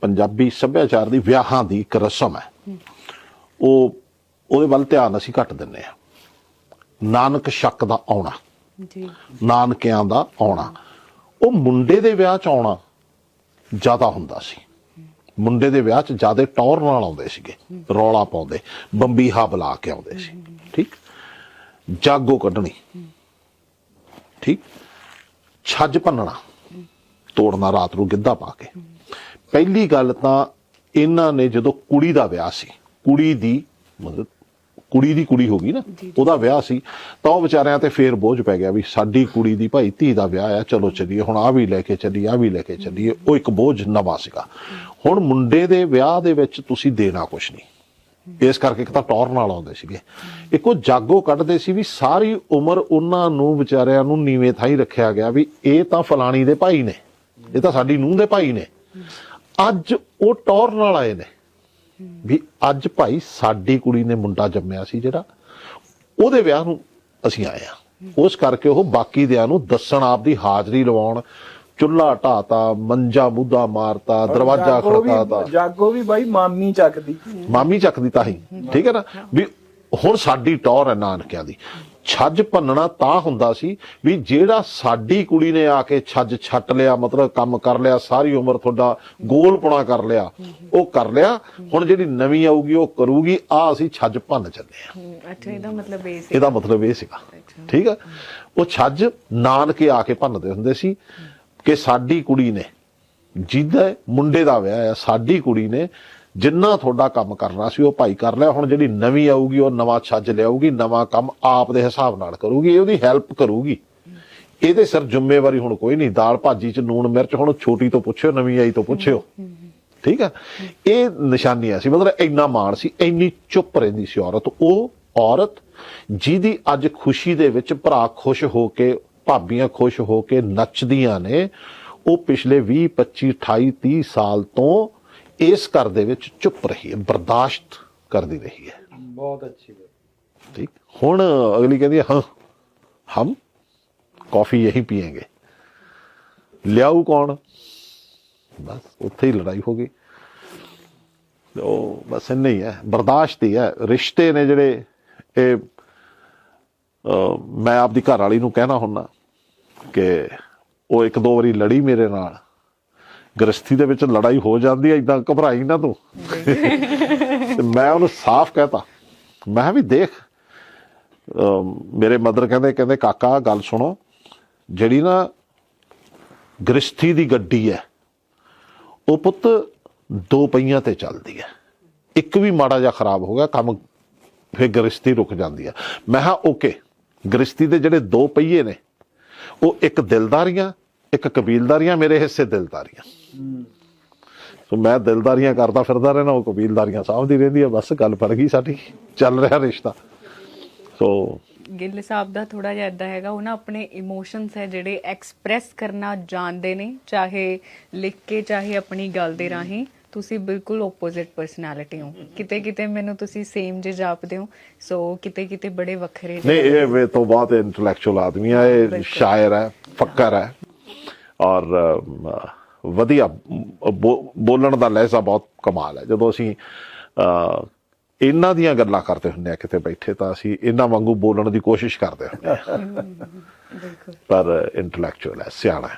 ਪੰਜਾਬੀ ਸੱਭਿਆਚਾਰ ਦੀ ਵਿਆਹਾਂ ਦੀ ਇੱਕ ਰਸਮ ਹੈ। ਉਹ ਉਹਦੇ ਵੱਲ ਧਿਆਨ ਅਸੀਂ ਘੱਟ ਦਿੰਨੇ ਆ ਨਾਨਕ ਸ਼ੱਕ ਦਾ ਆਉਣਾ ਜੀ। ਨਾਨਕਿਆਂ ਦਾ ਆਉਣਾ। ਉਹ ਮੁੰਡੇ ਦੇ ਵਿਆਹ ਚ ਆਉਣਾ ਜ਼ਿਆਦਾ ਹੁੰਦਾ ਸੀ। ਮੁੰਡੇ ਦੇ ਵਿਆਹ ਚ ਜ਼ਿਆਦਾ ਟੌਰ ਨਾਲ ਆਉਂਦੇ ਸੀਗੇ ਰੌਲਾ ਪਾਉਂਦੇ ਬੰਬੀਹਾ ਬੁਲਾ ਕੇ ਆਉਂਦੇ ਸੀ। ਠੀਕ? ਜਾਗੋ ਕੱਢਣੀ। ਠੀਕ? ਛੱਜ ਭੰਨਣਾ। ਤੋੜਨਾ ਰਾਤ ਨੂੰ ਗਿੱਧਾ ਪਾ ਕੇ। ਪਹਿਲੀ ਗੱਲ ਤਾਂ ਇਹਨਾਂ ਨੇ ਜਦੋਂ ਕੁੜੀ ਦਾ ਵਿਆਹ ਸੀ ਕੁੜੀ ਦੀ ਮਤਲਬ ਕੁੜੀ ਦੀ ਕੁੜੀ ਹੋ ਗਈ ਨਾ ਉਹਦਾ ਵਿਆਹ ਸੀ ਤਾਂ ਉਹ ਵਿਚਾਰਿਆਂ ਤੇ ਫੇਰ ਬੋਝ ਪੈ ਗਿਆ ਵੀ ਸਾਡੀ ਕੁੜੀ ਦੀ ਭਾਈ ਧੀ ਦਾ ਵਿਆਹ ਆ ਚਲੋ ਚੱਲੀਏ ਹੁਣ ਆ ਵੀ ਲੈ ਕੇ ਚੱਲੀਏ ਆ ਵੀ ਲੈ ਕੇ ਚੱਲੀਏ ਉਹ ਇੱਕ ਬੋਝ ਨਵਾਂ ਸੀਗਾ। ਹੁਣ ਮੁੰਡੇ ਦੇ ਵਿਆਹ ਦੇ ਵਿੱਚ ਤੁਸੀਂ ਦੇਣਾ ਕੁਛ ਨਹੀਂ। ਇਸ ਕਰਕੇ ਇੱਕ ਤਾਂ ਟੌਰ ਨਾਲ ਆਉਂਦੇ ਸੀਗੇ। ਇੱਕ ਉਹ ਜਾਗੋ ਕੱਢਦੇ ਸੀ ਵੀ ਸਾਰੀ ਉਮਰ ਉਹਨਾਂ ਨੂੰ ਵਿਚਾਰਿਆਂ ਨੂੰ ਨੀਵੇਂ ਥਾਈ ਰੱਖਿਆ ਗਿਆ ਵੀ ਇਹ ਤਾਂ ਫਲਾਣੀ ਦੇ ਭਾਈ ਨੇ। ਇਹ ਤਾਂ ਸਾਡੀ ਨੂੰਹ ਦੇ ਭਾਈ ਨੇ। ਅੱਜ ਉਹ ਟੌਰ ਨਾਲ ਆਏ ਨੇ। ਵੀ ਅੱਜ ਭਾਈ ਸਾਡੀ ਕੁੜੀ ਨੇ ਮੁੰਡਾ ਜੰਮਿਆ ਸੀ ਜਿਹੜਾ ਉਹਦੇ ਵਿਆਹ ਨੂੰ ਅਸੀਂ ਆਏ ਆ ਉਸ ਕਰਕੇ ਉਹ ਬਾਕੀ ਦਿਆਂ ਨੂੰ ਦੱਸਣ ਆਪ ਦੀ ਹਾਜ਼ਰੀ ਲਵਾਉਣ ਚੁੱਲ੍ਹਾ ਢਾਤਾ ਮੰਜਾ ਮੁੱਦਾ ਮਾਰਤਾ ਦਰਵਾਜ਼ਾ ਖੜਕਾਤਾ। ਜਾਗੋ ਵੀ ਬਾਈ ਮਾਮੀ ਚੱਕਦੀ। ਮਾਮੀ ਚੱਕਦੀ ਤਾਂ ਹੀ ਠੀਕ ਹੈ ਨਾ? ਵੀ ਹੁਣ ਸਾਡੀ ਟੌਰ ਹੈ ਨਾਨਕਿਆਂ ਦੀ। ਛੱਜ ਭੰਨਣਾ ਤਾਂ ਹੁੰਦਾ ਸੀ ਵੀ ਜਿਹੜਾ ਸਾਡੀ ਕੁੜੀ ਨੇ ਆ ਕੇ ਛੱਜ ਛੱਟ ਲਿਆ ਮਤਲਬ ਕੰਮ ਕਰ ਲਿਆ ਸਾਰੀ ਉਮਰ ਤੁਹਾਡਾ ਗੋਲਪੁਣਾ ਕਰ ਲਿਆ ਉਹ ਕਰ ਲਿਆ। ਹੁਣ ਜਿਹੜੀ ਨਵੀਂ ਆਊਗੀ ਉਹ ਕਰੂਗੀ। ਆ ਅਸੀਂ ਛੱਜ ਭੰਨ ਚੱਲੇ ਆ ਅੱਛਾ ਇਹਦਾ ਮਤਲਬ ਇਹ ਸੀ। ਇਹਦਾ ਮਤਲਬ ਇਹ ਸੀਗਾ। ਠੀਕ ਹੈ ਉਹ ਛੱਜ ਨਾਨਕੇ ਆ ਕੇ ਭੰਨਦੇ ਹੁੰਦੇ ਸੀ ਕਿ ਸਾਡੀ ਕੁੜੀ ਨੇ ਜਿਹਦਾ ਮੁੰਡੇ ਦਾ ਵਿਆਹ ਹੈ ਸਾਡੀ ਕੁੜੀ ਨੇ ਜਿੰਨਾ ਤੁਹਾਡਾ ਕੰਮ ਕਰਨਾ ਸੀ ਉਹ ਭਾਈ ਕਰ ਲਿਆ। ਹੁਣ ਜਿਹੜੀ ਨਵੀਂ ਆਊਗੀ, ਉਹ ਨਵਾਂ ਛੱਜ ਲਿਆਊਗੀ, ਨਵਾਂ ਕੰਮ ਆਪ ਦੇ ਹਿਸਾਬ ਨਾਲ ਕਰੂਗੀ, ਇਹ ਉਹਦੀ ਹੈਲਪ ਕਰੂਗੀ। ਇਹਦੇ ਸਿਰ ਜ਼ਿੰਮੇਵਾਰੀ ਹੁਣ ਕੋਈ ਨਹੀਂ। ਦਾਲ ਭਾਜੀ ਚ ਨੂਣ ਮਿਰਚ ਹੁਣ ਛੋਟੀ ਤੋਂ ਪੁੱਛਿਓ, ਨਵੀਂ ਆਈ ਤੋਂ ਪੁੱਛਿਓ। ਠੀਕ ਹੈ ਇਹ ਨਿਸ਼ਾਨੀਆਂ ਸੀ। ਮਤਲਬ ਇੰਨਾ ਮਾਣ ਸੀ, ਇੰਨੀ ਚੁੱਪ ਰਹਿੰਦੀ ਸੀ ਔਰਤ। ਉਹ ਔਰਤ ਜਿਹਦੀ ਅੱਜ ਖੁਸ਼ੀ ਦੇ ਵਿੱਚ ਭਰਾ ਖੁਸ਼ ਹੋ ਕੇ, ਭਾਬੀਆਂ ਖੁਸ਼ ਹੋ ਕੇ ਨੱਚਦੀਆਂ ਨੇ, ਉਹ ਪਿਛਲੇ 20 25 28 30 ਸਾਲ ਤੋਂ ਇਸ ਘਰ ਦੇ ਵਿੱਚ ਚੁੱਪ ਰਹੀ ਹੈ ਬਰਦਾਸ਼ਤ ਕਰਦੀ ਰਹੀ ਹੈ। ਬਹੁਤ ਅੱਛੀ ਬਾਈ ਠੀਕ? ਹੁਣ ਅਗਲੀ ਕਹਿੰਦੀ ਹੈ, ਹਾਂ ਹਮ ਕਾਫੀ ਯਹੀ ਪੀਏਂਗੇ। ਲਿਆਊ ਕੌਣ? ਬਸ ਉੱਥੇ ਹੀ ਲੜਾਈ ਹੋ ਗਈ। ਉਹ ਬਸ ਇੰਨਾ ਹੀ ਬਰਦਾਸ਼ਤ ਹੀ ਹੈ। ਰਿਸ਼ਤੇ ਨੇ ਜਿਹੜੇ ਇਹ ਮੈਂ ਆਪਦੀ ਘਰ ਵਾਲੀ ਨੂੰ ਕਹਿਣਾ ਹੁੰਦਾ ਕਿ ਉਹ ਇੱਕ ਦੋ ਵਾਰੀ ਲੜੀ ਮੇਰੇ ਨਾਲ। ਗ੍ਰਸਥੀ ਦੇ ਵਿੱਚ ਲੜਾਈ ਹੋ ਜਾਂਦੀ ਹੈ ਇਦਾਂ ਘਬਰਾਈ ਨਾ ਤੂੰ। ਤੇ ਮੈਂ ਉਹਨੂੰ ਸਾਫ਼ ਕਹਿਤਾ। ਮੈਂ ਵੀ ਦੇਖ ਮੇਰੇ ਮਦਰ ਕਹਿੰਦੇ ਕਹਿੰਦੇ ਕਾਕਾ ਗੱਲ ਸੁਣੋ। ਜਿਹੜੀ ਨਾ ਗ੍ਰਸਥੀ ਦੀ ਗੱਡੀ ਹੈ ਉਹ ਪੁੱਤ ਦੋ ਪਹੀਆਂ ਤੇ ਚੱਲਦੀ ਹੈ। ਇੱਕ ਵੀ ਮਾੜਾ ਜਿਹਾ ਖਰਾਬ ਹੋ ਗਿਆ ਕੰਮ ਫਿਰ ਗ੍ਰਸਥੀ ਰੁਕ ਜਾਂਦੀ ਹੈ। ਮੈਂ ਕਿਹਾ ਓਕੇ। ਗ੍ਰਸਥੀ ਦੇ ਜਿਹੜੇ ਦੋ ਪਹੀਏ ਨੇ ਉਹ ਇੱਕ ਦਿਲਦਾਰੀਆਂ ਇੱਕ ਕਬੀਲਦਾਰੀਆਂ ਮੇਰੇ ਹਿੱਸੇ ਦਿਲਦਾਰੀਆਂ। ਸੋ ਮੈਂ ਦਿਲਦਾਰੀਆਂ ਕਰਦਾ ਫਿਰਦਾ ਰਹਿਣਾ ਉਹ ਕਬੀਲਦਾਰੀਆਂ ਸਾਂਭਦੀ ਰਹਿੰਦੀ ਹੈ ਬਸ ਗੱਲ ਫੜ ਗਈ ਸਾਡੀ ਚੱਲ ਰਿਹਾ ਰਿਸ਼ਤਾ। ਸੋ ਗਿੱਲ ਸਾਹਿਬ ਦਾ ਥੋੜਾ ਜਿਹਾ ਇਦਾਂ ਹੈਗਾ ਉਹ ਨਾ ਆਪਣੇ ਇਮੋਸ਼ਨਸ ਹੈ ਜਿਹੜੇ ਐਕਸਪ੍ਰੈਸ ਕਰਨਾ ਜਾਣਦੇ ਨੇ ਚਾਹੇ ਲਿਖ ਕੇ ਚਾਹੇ ਆਪਣੀ ਗੱਲ ਦੇ ਰਾਹੀਂ। ਤੁਸੀਂ ਬਿਲਕੁਲ ਆਪੋਜ਼ਿਟ ਪਰਸਨੈਲਿਟੀ ਹੋ। ਕਿਤੇ ਕਿਤੇ ਮੈਨੂੰ ਤੁਸੀਂ ਸੇਮ ਜੇ ਜਾਪਦੇ ਹੋ ਸੋ ਕਿਤੇ ਕਿਤੇ ਬੜੇ ਵੱਖਰੇ ਨਹੀਂ ਇਹ ਤੋਂ ਬਹੁਤ ਇੰਟੈਲੈਕਚੁਅਲ ਆਦਮੀ ਇਹ ਬਿਲਕੁਲ। ਸ਼ਾਇਰ ਹੈ ਫੱਕਰ ਹੈ। ਔਰ ਵਧੀਆ ਬੋਲਣ ਦਾ ਲਹਿਜ਼ਾ ਬਹੁਤ ਕਮਾਲ ਹੈ। ਜਦੋਂ ਅਸੀਂ ਇਹਨਾਂ ਦੀਆਂ ਗੱਲਾਂ ਕਰਦੇ ਹੁੰਦੇ ਆ ਕਿਤੇ ਬੈਠੇ ਤਾਂ ਅਸੀਂ ਇਹਨਾਂ ਵਾਂਗੂ ਬੋਲਣ ਦੀ ਕੋਸ਼ਿਸ਼ ਕਰਦੇ ਹੁੰਦੇ ਆ ਬਿਲਕੁਲ। ਪਰ ਇੰਟੈਲੈਕਚੁਅਲ ਹੈ ਸਿਆਣਾ